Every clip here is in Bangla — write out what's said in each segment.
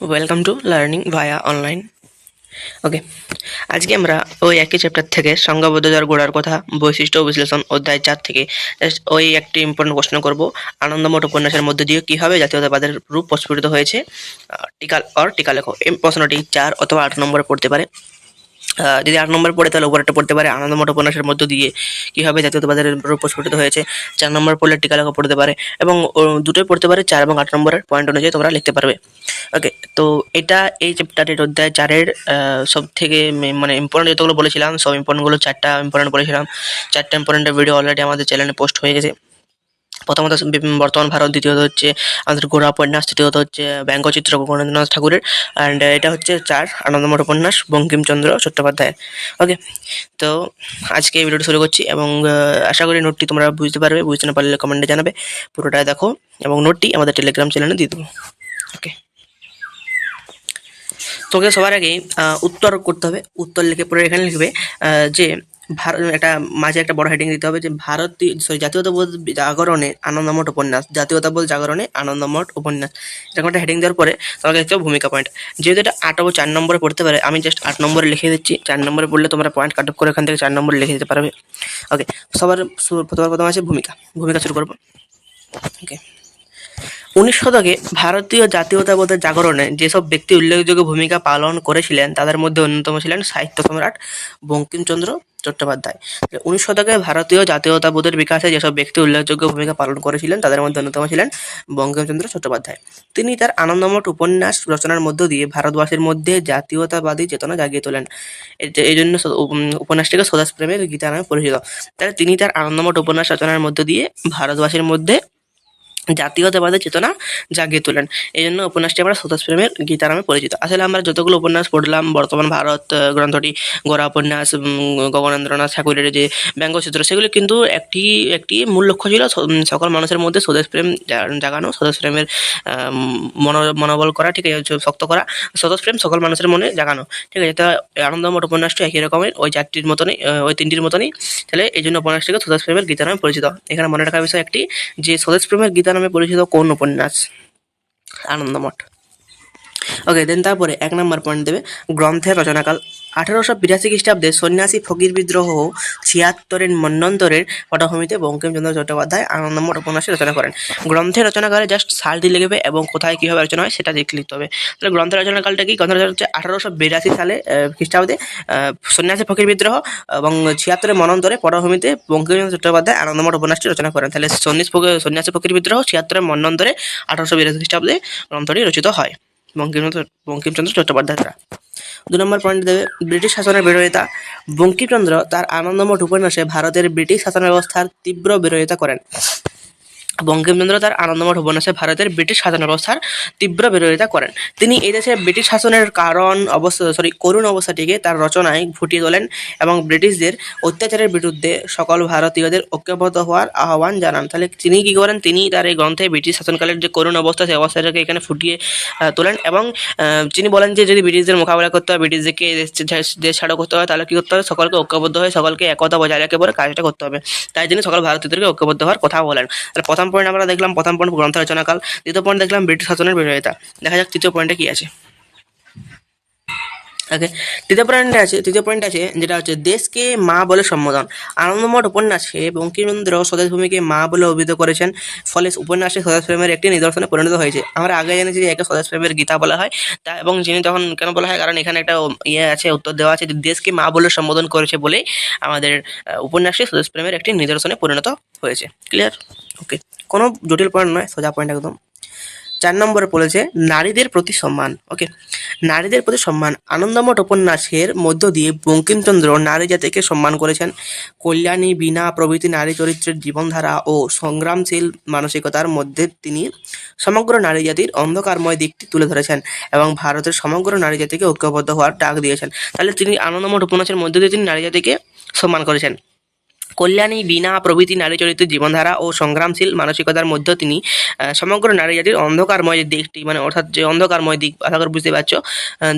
Welcome to learning via online okay আজকে আমরা ওই একই চ্যাপ্টার থেকে সংজ্ঞাবদ্ধতার গোড়ার কথা, বৈশিষ্ট্য বিশ্লেষণ অধ্যায় চার থেকে ওই একটি ইম্পর্টেন্ট প্রশ্ন করব। আনন্দমঠ উপন্যাসের মধ্যে দিয়ে কীভাবে জাতীয়তাবাদের রূপ প্রস্ফুটিত হয়েছে? টিকা অর টিকা লেখো। এই প্রশ্নটি চার অথবা আট নম্বরে পড়তে পারে। যদি আট নম্বর পড়ে, তাহলে উপরেরটা পড়তে পারে। আনন্দমঠ উপন্যাসের মধ্য দিয়ে কীভাবে জাতীয়তাবাদের প্রস্ফুটিত হয়েছে, চার নম্বর পড়লে টিকা লেখা পড়তে পারে এবং দুটোই পড়তে পারে, চার এবং আট নম্বরের পয়েন্ট অনুযায়ী তোমরা লিখতে পারবে। ওকে তো এটা এই চ্যাপ্টারের অধ্যায় চারের সব থেকে মানে ইম্পর্টেন্ট যতগুলো বলেছিলাম, সব ইম্পর্টেন্টগুলো চারটা ইম্পর্টেন্ট বলেছিলাম। চারটা ইম্পর্টেন্টের ভিডিও অলরেডি আমাদের চ্যানেলে পোস্ট হয়ে গেছে। প্রথমত বর্তমান ভারত, দ্বিতীয়ত হচ্ছে আমাদের গোড়া উপন্যাস, তৃতীয়ত হচ্ছে ব্যঙ্গচিত্র গগনেন্দ্রনাথ ঠাকুরের অ্যান্ড এটা হচ্ছে চার আনন্দমঠ উপন্যাস, বঙ্কিমচন্দ্র চট্টোপাধ্যায়ের। ওকে তো আজকে ভিডিওটা শুরু করছি, এবং আশা করি নোটটি তোমরা বুঝতে পারবে, বুঝতে না পারলে কমেন্টে জানাবে পুরোটা দেখো, এবং নোটটি আমাদের টেলিগ্রাম চ্যানেলে দিয়ে দেবো। ওকে তোকে সবার আগে উত্তর করতে হবে, উত্তর লিখে পরে এখানে লিখবে যে ভারত একটা মাঝে একটা বড় হেডিং দিতে হবে যে ভারতীয় সরি জাতীয়তাবোধ জাগরণে আনন্দমঠ উপন্যাস, জাতীয়তাবোধ জাগরণে আনন্দমঠ উপন্যাস। এরকম একটা হেডিং দেওয়ার পরে তোমাকে দেখতে ভূমিকা পয়েন্ট যেহেতু এটা আট ও চার নম্বরে পড়তে পারে, আমি জাস্ট আট নম্বরে লিখে দিচ্ছি। চার নম্বরে পড়লে তোমরা পয়েন্ট কাট অফ করে এখান থেকে চার নম্বরে লিখে দিতে পারবে। ওকে সবার প্রথমে প্রথম আছে ভূমিকা। ভূমিকা শুরু করব। ওকে উনিশ শতকে ভারতীয় জাতীয়তাবোধের জাগরণে যেসব ব্যক্তি উল্লেখযোগ্য ভূমিকা পালন করেছিলেন, তাদের মধ্যে অন্যতম ছিলেন সাহিত্য সম্রাট বঙ্কিমচন্দ্র চট্টোপাধ্যায়। উনিশ শতকে ভারতীয় জাতীয়তাবোধের বিকাশে যেসব ব্যক্তি উল্লেখযোগ্য ভূমিকা পালন করেছিলেন, তাদের মধ্যে অন্যতম ছিলেন বঙ্কিমচন্দ্র চট্টোপাধ্যায়। তিনি তার আনন্দমঠ উপন্যাস রচনার মধ্য দিয়ে ভারতবাসীর মধ্যে জাতীয়তাবাদী চেতনা জাগিয়ে তোলেন। এই- জন্য উপন্যাসটিকে স্বদেশ প্রেমের গীতা নামে পরিচিত। তাই তিনি তার আনন্দমঠ উপন্যাস রচনার মধ্য দিয়ে ভারতবাসীর মধ্যে জাতীয়তাবাদের চেতনা জাগিয়ে তোলেন। এই জন্য উপন্যাসটি আমরা স্বদেশ প্রেমের গীতা নামে পরিচিত। আসলে আমরা যতগুলো উপন্যাস পড়লাম, বর্তমান ভারত গ্রন্থটি গোড়া উপন্যাস গগনেন্দ্রনাথ ঠাকুরের যে ব্যঙ্গচিত্র, সেগুলি কিন্তু একটি একটি মূল লক্ষ্য ছিল সকল মানুষের মধ্যে স্বদেশ প্রেম জাগানো স্বদেশ প্রেমের মনো, মনোবল করা, ঠিক আছে শক্ত করা স্বদেশ প্রেম সকল মানুষের মনে জাগানো। ঠিক আছে, তা আনন্দমঠ উপন্যাসটি একই রকমের, ওই চারটির মতনই ওই তিনটির মতনই। তাহলে এই জন্য উপন্যাসটিকে স্বদেশ প্রেমের গীতা নামে পরিচিত। এখানে মনে রাখার বিষয় একটি যে স্বদেশ প্রেমের গীতা নামে পরিচিত কোন উপন্যাস? আনন্দমঠ। ওকে দেন তারপরে এক নম্বর পয়েন্ট দেবে। গ্রন্থের রচনাকাল। আঠারোশো বিরাশি খ্রিস্টাব্দে সন্ন্যাসী ফকির বিদ্রোহ ছিয়াত্তরের মন্বন্তরের পটভূমিতে বঙ্কিমচন্দ্র চট্টোপাধ্যায় আনন্দমঠ উপন্যাসে রচনা করেন। গ্রন্থের রচনাকালে জাস্ট সালটি লিখবে এবং কোথায় কীভাবে রচনা হয় সেটা দেখে লিখতে হবে। তাহলে গ্রন্থের রচনাকালটা কি? গ্রন্থ রচনা হচ্ছে আঠারোশো বিরাশি সালে খ্রিস্টাব্দে সন্ন্যাসী ফকির বিদ্রোহ এবং ছিয়াত্তরের মনন্তরে পটভূমিতে বঙ্কিমচন্দ্র চট্টোপাধ্যায় আনন্দমঠ উপন্যাসটি রচনা করেন। তাহলে সন্ন্যাস ফকির- বিদ্রোহ ছিয়াত্তরের মন্বন্তরে আঠারোশো বিরাশি খ্রিস্টাব্দে গ্রন্থটি রচিত হয়। বঙ্কিমচন্দ্র বঙ্কিমচন্দ্র চট্টোপাধ্যায়রা। দু নম্বর পয়েন্ট দেবে, ব্রিটিশ শাসনের বিরোধিতা। বঙ্কিমচন্দ্র তার আনন্দমঠ উপন্যাসে ভারতের ব্রিটিশ শাসন ব্যবস্থার তীব্র বিরোধিতা করেন। বঙ্কিমচন্দ্র তার আনন্দমঠ উপন্যাসে ভারতের ব্রিটিশ শাসন ব্যবস্থার তীব্র বিরোধিতা করেন। তিনি এই দেশে ব্রিটিশ শাসনের কারণ অবস্থা সরি করুণ অবস্থাটিকে তার রচনায় ফুটিয়ে তোলেন এবং ব্রিটিশদের অত্যাচারের বিরুদ্ধে সকল ভারতীয়দের ঐক্যবদ্ধ হওয়ার আহ্বান জানান। তাহলে তিনি কী করেন? তিনি তার এই গ্রন্থে ব্রিটিশ শাসনকালের যে করুণ অবস্থা, সেই অবস্থাটাকে এখানে ফুটিয়ে তোলেন এবং তিনি বলেন যে যদি ব্রিটিশদের মোকাবিলা করতে হয়, ব্রিটিশদেরকে দেশ ছাড়া করতে হয়, তাহলে কী করতে হবে? সকলকে ঐক্যবদ্ধ হয়ে, সকলকে একতা বজায় রেখে পরে কাজটা করতে হবে। তাই তিনি সকল ভারতীয়দেরকে ঐক্যবদ্ধ হওয়ার কথা বলেন। তাহলে প্রথম পয়েন্ট আমরা দেখলাম, প্রথম পয়েন্ট গ্রন্থ রচনাকাল দ্বিতীয় পয়েন্ট দেখলাম ব্রিটিশ শাসনের বিরোধিতা। দেখা যাক তৃতীয় পয়েন্টে কি আছে। ওকে তৃতীয় পয়েন্ট আছে, তৃতীয় পয়েন্ট আছে, যেটা হচ্ছে দেশকে মা বলে সম্বোধন। আনন্দমঠ উপন্যাসে বঙ্কিমচন্দ্র স্বদেশ ভূমিকে মা বলে অভিহিত করেছেন, ফলে উপন্যাসে স্বদেশ প্রেমের একটি নিদর্শনে পরিণত হয়েছে। আমরা আগে জেনেছি যে একে স্বদেশ প্রেমের গীতা বলা হয়। তা এবং যিনি তখন কেন বলা হয়? কারণ এখানে একটা ইয়ে আছে, উত্তর দেওয়া আছে যে দেশকে মা বলে সম্বোধন করেছে বলেই আমাদের উপন্যাসে স্বদেশ প্রেমের একটি নিদর্শনে পরিণত হয়েছে। ক্লিয়ার ওকে কোনো জটিল পয়েন্ট নয়, সোজা পয়েন্ট একদম। চার নম্বরে বলেছে, নারীদের প্রতি সম্মান। ওকে, নারীদের প্রতি সম্মান। আনন্দমঠ উপন্যাসের মধ্য দিয়ে বঙ্কিমচন্দ্র নারী জাতিকে সম্মান করেছেন। কল্যাণী, বীণা প্রভৃতি নারী চরিত্রের জীবনধারা ও সংগ্রামশীল মানসিকতার মধ্যে তিনি সমগ্র নারী জাতির অন্ধকারময় দিকটি তুলে ধরেছেন এবং ভারতের সমগ্র নারী জাতিকে ঐক্যবদ্ধ হওয়ার ডাক দিয়েছেন। তাহলে তিনি আনন্দমঠ উপন্যাসের মধ্য দিয়ে তিনি নারী জাতিকে সম্মান করেছেন। কল্যাণী বিনা প্রভৃতি নারী চরিত্র জীবনধারা ও সংগ্রামশীল মানসিকতার মধ্যে তিনি সমগ্র নারী জাতির অন্ধকারময় দিকটি মানে অর্থাৎ যে অন্ধকারময় দিক, আশা করি বুঝতে পারছ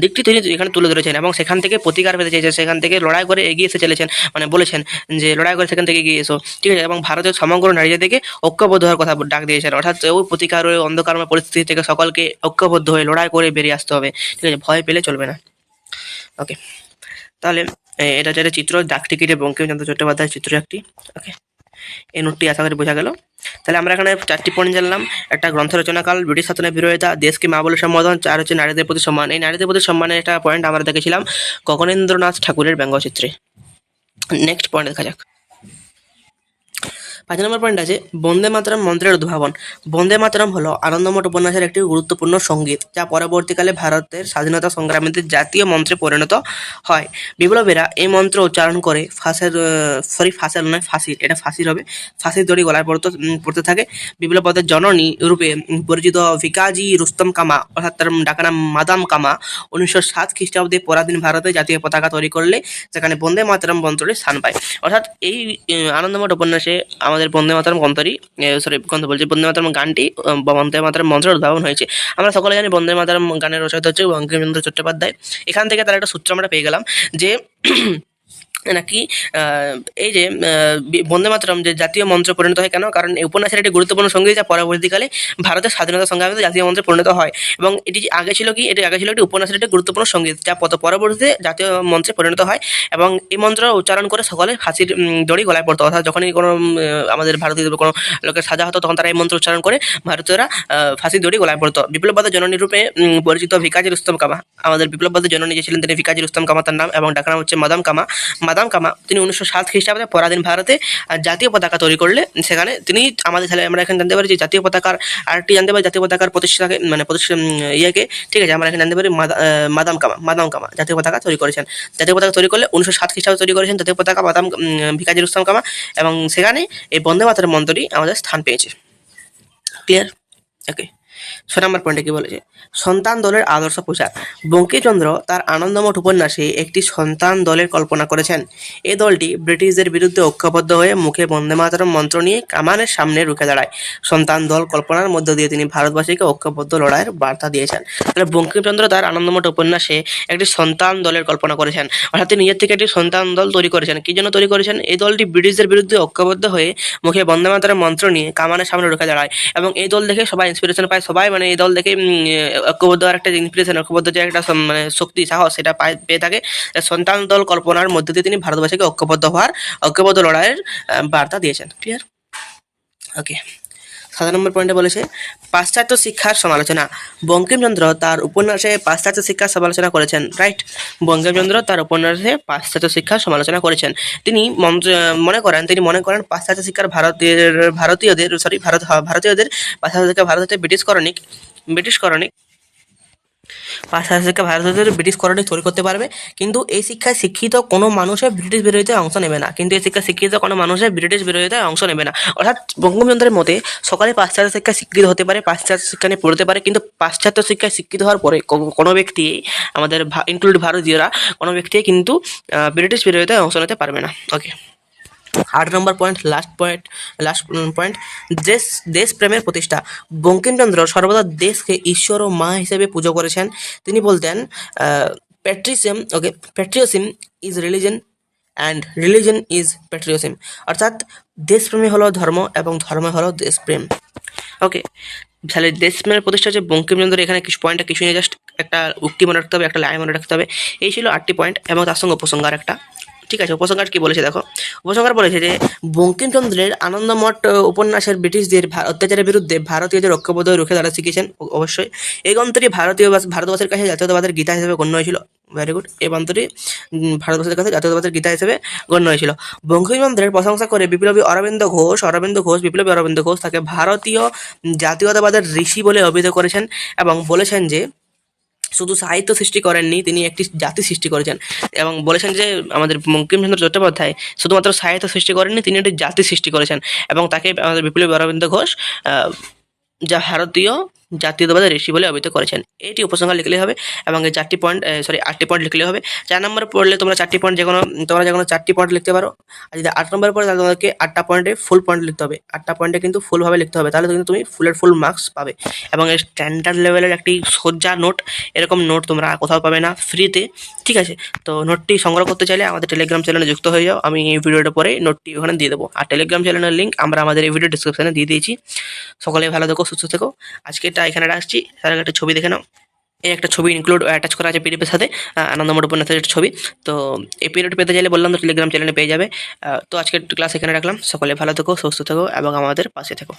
দিকটি তিনি এখানে তুলে ধরেছেন এবং সেখান থেকে প্রতিকার পেতে চেয়েছেন, সেখান থেকে লড়াই করে এগিয়ে এসে চলেছেন মানে বলেছেন যে লড়াই করে সেখান থেকে এগিয়ে এসো। ঠিক আছে, এবং ভারতের সমগ্র নারী জাতিকে ঐক্যবদ্ধ হওয়ার কথা ডাক দিয়েছেন, অর্থাৎ ওই প্রতিকার ওই অন্ধকারময় পরিস্থিতি থেকে সকলকে ঐক্যবদ্ধ হয়ে লড়াই করে বেরিয়ে আসতে হবে। ঠিক আছে, ভয় পেলে চলবে না। ওকে তাহলে এটা হচ্ছে চিত্র, ডাক টিকিটে বঙ্কিমচন্দ্র চট্টোপাধ্যায়ের চিত্র একটি। ওকে? এই নোটটি আশা করি বোঝা গেল। তাহলে আমরা এখানে চারটি পয়েন্ট জানলাম। একটা গ্রন্থ রচনাকাল, ব্রিটিশ শাসনের বিরোধিতা, দেশকে মা বলে সম্বোধন, চার হচ্ছে নারীদের প্রতি সম্মান। এই নারীদের প্রতি সম্মানের একটা পয়েন্ট আমরা দেখেছিলাম গগনেন্দ্রনাথ ঠাকুরের ব্যঙ্গচিত্রে। নেক্সট পয়েন্ট দেখা যাক। পাঁচ নম্বর পয়েন্ট আছে, বন্দে মাতরম মন্ত্রের উদ্ভাবন। বন্দে মাতরম হলো আনন্দমঠ উপন্যাসের একটি গুরুত্বপূর্ণ সংগীত, যা পরবর্তীকালে ভারতের স্বাধীনতা সংগ্রামীদের জাতীয় মন্ত্রে পরিণত হয়। বিপ্লবীরা এই মন্ত্র উচ্চারণ করে ফাঁসের সরি ফাঁসের নয়, ফাঁসির, এটা ফাঁসির হবে, ফাঁসির দড়ি গলায় পড়তে পড়তে থাকে। বিপ্লবদের জননী রূপে পরিচিত ভিকাজি রুস্তম কামা, অর্থাৎ তার ডাকা নাম মাদাম কামা, উনিশশো সাত খ্রিস্টাব্দে পরাধীন ভারতে জাতীয় পতাকা তৈরি করলে সেখানে বন্দে মাতরম মন্ত্রটি স্থান পায়। অর্থাৎ এই আনন্দমঠ উপন্যাসে আমাদের বন্দে মাতরম গন্তরি সরি গন্ত বলছি, বন্দে মাতরম গানটি বন্দে মাতরম মন্ত্রের উদ্ভাবন হয়েছে। আমরা সকলে জানি বন্দে মাতরম গানের রচয়িতা হচ্ছে বঙ্কিমচন্দ্র চট্টোপাধ্যায়। এখান থেকে তার একটা সূত্র আমরা পেয়ে গেলাম যে নাকি এই যে বন্দে মাতরম যে জাতীয় মন্ত্রে পরিণত হয় কেন? কারণ এই উপন্যাসের একটি গুরুত্বপূর্ণ সংগীত যা পরবর্তীকালে ভারতের স্বাধীনতা সংগ্রামে জাতীয় মন্ত্রে পরিণত হয়। এবং এটি আগে ছিল কি? এটি আগে ছিল একটি উপন্যাসের একটি গুরুত্বপূর্ণ সংগীত যা পরবর্তীতে জাতীয় মন্ত্রে পরিণত হয়। এবং এই মন্ত্র উচ্চারণ করে সকলে ফাঁসির দড়ি গলায় পড়তো। অর্থাৎ যখনই কোনো আমাদের ভারতীয় কোনো লোকের সাজা হতো, তখন তারা এই মন্ত্র উচ্চারণ করে ভারতীয়রা ফাঁসির দড়ি গলায় পড়তো। বিপ্লববাদের জননী রূপে পরিচিত ভিকাজি রুস্তম কামা, আমাদের বিপ্লববাদের জননী যে ছিলেন তিনি ভিকাজি রুস্তম কামা তার নাম এবং ডাকার নাম হচ্ছে মাদাম কামা। মাদাম কামা, তিনি উনিশশো সাত খ্রিস্টাব্দে পরাধীন ভারতে জাতীয় পতাকা তৈরি করলে, সেখানে তিনি আমাদের তাহলে আমরা এখানে জানতে পারি যে জাতীয় পতাকার আরেকটি জানতে পারি, জাতীয় পতাকার প্রতিষ্ঠাকে মানে প্রতিষ্ঠা ইয়েকে, ঠিক আছে, আমরা এখানে জানতে পারি মাদা- মাদাম কামা মাদাম কামা, জাতীয় পতাকা তৈরি করেছেন। জাতীয় পতাকা তৈরি করলে উনিশশো সাত খ্রিস্টাব্দে তৈরি করেছেন জাতীয় পতাকা মাদাম ভিকাজির ভিকাজি রুস্তম কামা, এবং সেখানে এই বন্দে মাতরম মন্ত্রটি আমাদের স্থান পেয়েছে। ক্লিয়ার ওকে ছ নম্বর পয়েন্টে কি বলেছে? সন্তান দলের আদর্শ প্রচার বঙ্কিমচন্দ্র তার আনন্দমঠ উপন্যাসে একটি সন্তান দলের কল্পনা করেছেন। এই দলটি ব্রিটিশদের বিরুদ্ধে ঐক্যবদ্ধ হয়ে মুখে বন্দে মাতরম মন্ত্র নিয়ে কামানের সামনে রুখে দাঁড়ায়। সন্তান দল কল্পনার মধ্য দিয়ে তিনি ভারতবাসীকে ঐক্যবদ্ধ লড়াইয়ের বার্তা দিয়েছেন। তাহলে বঙ্কিমচন্দ্র তার আনন্দমঠ উপন্যাসে একটি সন্তান দলের কল্পনা করেছেন। অর্থাৎ তিনি নিজের থেকে একটি সন্তান দল তৈরি করেছেন। কি জন্য তৈরি করেছেন? এই দলটি ব্রিটিশদের বিরুদ্ধে ঐক্যবদ্ধ হয়ে মুখে বন্দে মাতরম মন্ত্র নিয়ে কামানের সামনে রুখে দাঁড়ায় এবং এই দল দেখে সবাই ইন্সপিরেশন পায়, সবাই মানে এই দল উম, ঐক্যবদ্ধ একটা ইনফ্লেশন ঐক্যবদ্ধ যে একটা মানে শক্তি সাহস সেটা পায় থাকে। সন্তান দল কল্পনার মধ্যে দিয়ে তিনি ভারতবাসীকে ঐক্যবদ্ধ হওয়ার ঐক্যবদ্ধ লড়াইয়ের বার্তা দিয়েছেন। ক্লিয়ার ওকে সাত নম্বর পয়েন্টে বলেছে, পাশ্চাত্য শিক্ষার সমালোচনা। বঙ্কিমচন্দ্র তার উপন্যাসে পাশ্চাত্য শিক্ষার সমালোচনা করেছেন রাইট বঙ্কিমচন্দ্র তার উপন্যাসে পাশ্চাত্য শিক্ষার সমালোচনা করেছেন। তিনি মনে করেন, তিনি মনে করেন পাশ্চাত্য শিক্ষার ভারতের ভারতীয়দের সরি ভারত, ভারতীয়দের, পাশ্চাত্য শিক্ষা ভারতের ব্রিটিশ করণিক ব্রিটিশ করণিক পাশ্চাত্য শিক্ষা ভারতীয়দের ব্রিটিশ করণিক তৈরি করতে পারবে, কিন্তু এই শিক্ষায় শিক্ষিত কোনো মানুষের ব্রিটিশ বিরোধিতায় অংশ নেবে না। কিন্তু এই শিক্ষায় শিক্ষিত কোনো মানুষের ব্রিটিশ বিরোধিতায় অংশ নেবে না। অর্থাৎ বঙ্গবন্ধুর মতে, সকালে পাশ্চাত্য শিক্ষায় শিক্ষিত হতে পারে, পাশ্চাত্য শিক্ষা নিয়ে পড়তে পারে, কিন্তু পাশ্চাত্য শিক্ষায় শিক্ষিত হওয়ার পরে কোনো ব্যক্তি, আমাদের ইনক্লুড ভারতীয়রা, কোনো ব্যক্তি কিন্তু ব্রিটিশ বিরোধিতায় অংশ নিতে পারবে না। ওকে আট নম্বর point last point last point দেশ দেশপ্রেমের প্রতিষ্ঠা। বঙ্কিমচন্দ্র সর্বদা দেশকে ঈশ্বর ও মা হিসেবে পুজো করেছেন। তিনি বলতেন patriotism okay patriotism is religion and religion is patriotism অর্থাৎ দেশপ্রেমী হলো ধর্ম এবং ধর্ম হলো দেশপ্রেম। ওকে তাহলে দেশপ্রেমের প্রতিষ্ঠা হচ্ছে বঙ্কিমচন্দ্র এখানে কিছু পয়েন্টটা কিছু নিয়ে জাস্ট একটা উক্তি মনে রাখতে হবে, একটা লাইন মনে রাখতে হবে। এই ছিল আটটি পয়েন্ট এবং তার সঙ্গে উপসংহার একটা। ঠিক আছে, উপসংহার কি বলেছে দেখো। উপসংহার বলেছে যে, বঙ্কিমচন্দ্রের আনন্দমঠ উপন্যাসের ব্রিটিশদের অত্যাচারের বিরুদ্ধে ভারতীয়দের ঐক্যবদ্ধ হয়ে রুখে দাঁড়া শিখেছেন অবশ্যই। এই গ্রন্থটি ভারতীয় ভারতবর্ষের কাছে জাতীয়তাবাদের গীতা হিসেবে গণ্য হয়েছিল। ভেরি গুড এই গ্রন্থটি ভারতবর্ষের কাছে জাতীয়তাবাদের গীতা হিসেবে গণ্য হয়েছিল। বঙ্কিমচন্দ্রের প্রশংসা করে বিপ্লবী অরবিন্দ ঘোষ অরবিন্দ ঘোষ, বিপ্লবী অরবিন্দ ঘোষ তাকে ভারতীয় জাতীয়তাবাদের ঋষি বলে অভিহিত করেছেন এবং বলেছেন যে শুধু সাহিত্য সৃষ্টি করেননি, তিনি একটি জাতি সৃষ্টি করেছেন। এবং বলেছেন যে আমাদের বঙ্কিমচন্দ্র চট্টোপাধ্যায় শুধুমাত্র সাহিত্য সৃষ্টি করেননি, তিনি একটি জাতি সৃষ্টি করেছেন। এবং তাকে আমাদের বিপ্লবী অরবিন্দ ঘোষ যা ভারতীয় জাতীয়তাবাদের ঋষি বলে অভিহিত করেছেন। এটি উপসংহার লিখলে হবে এবং এই চারটি পয়েন্ট সরি আটটি পয়েন্ট লিখলে হবে। চার নম্বরে পড়লে তোমরা চারটি পয়েন্ট যে কোনো, তোমরা যে কোনো চারটি পয়েন্ট লিখতে পারো। আর যদি আট নম্বরে পড়ে, তাহলে তোমাদেরকে আটটা পয়েন্টে ফুল পয়েন্ট লিখতে হবে। আটটা পয়েন্টে কিন্তু ফুলভাবে লিখতে হবে। তাহলে কিন্তু তুমি ফুলের ফুল মার্কস পাবে। এবং এই স্ট্যান্ডার্ড লেভেলের একটি সোজা নোট এরকম নোট তোমরা কোথাও পাবে না ফ্রিতে ঠিক আছে? তো নোটটি সংগ্রহ করতে চাইলে আমাদের টেলিগ্রাম চ্যানেলে যুক্ত হয়ে যাও। আমি এই ভিডিওটা পরে নোটটি ওখানে দিয়ে দেবো। আর টেলিগ্রাম চ্যানেলের লিঙ্ক আমরা আমাদের এই ভিডিও ডিসক্রিপশনে দিয়ে দিয়েছি। সকলে ভালো থেকো, সুস্থ থেকো। আজকে এটা এখানে রাখছি। তার একটা ছবি দেখে নাও। এই একটা ছবি ইনক্লুড অ্যাটাচ করা আছে পিডিএফের সাথে। আনন্দমোট উপন্যাসের ছবি। তো এই পিরিয়ড পেতে চাইলে বললাম তো টেলিগ্রাম চ্যানেলে পেয়ে যাবে। তো আজকের ক্লাস এখানে রাখলাম। সকলে ভালো থেকো, সুস্থ থেকো এবং আমাদের পাশে থেকো।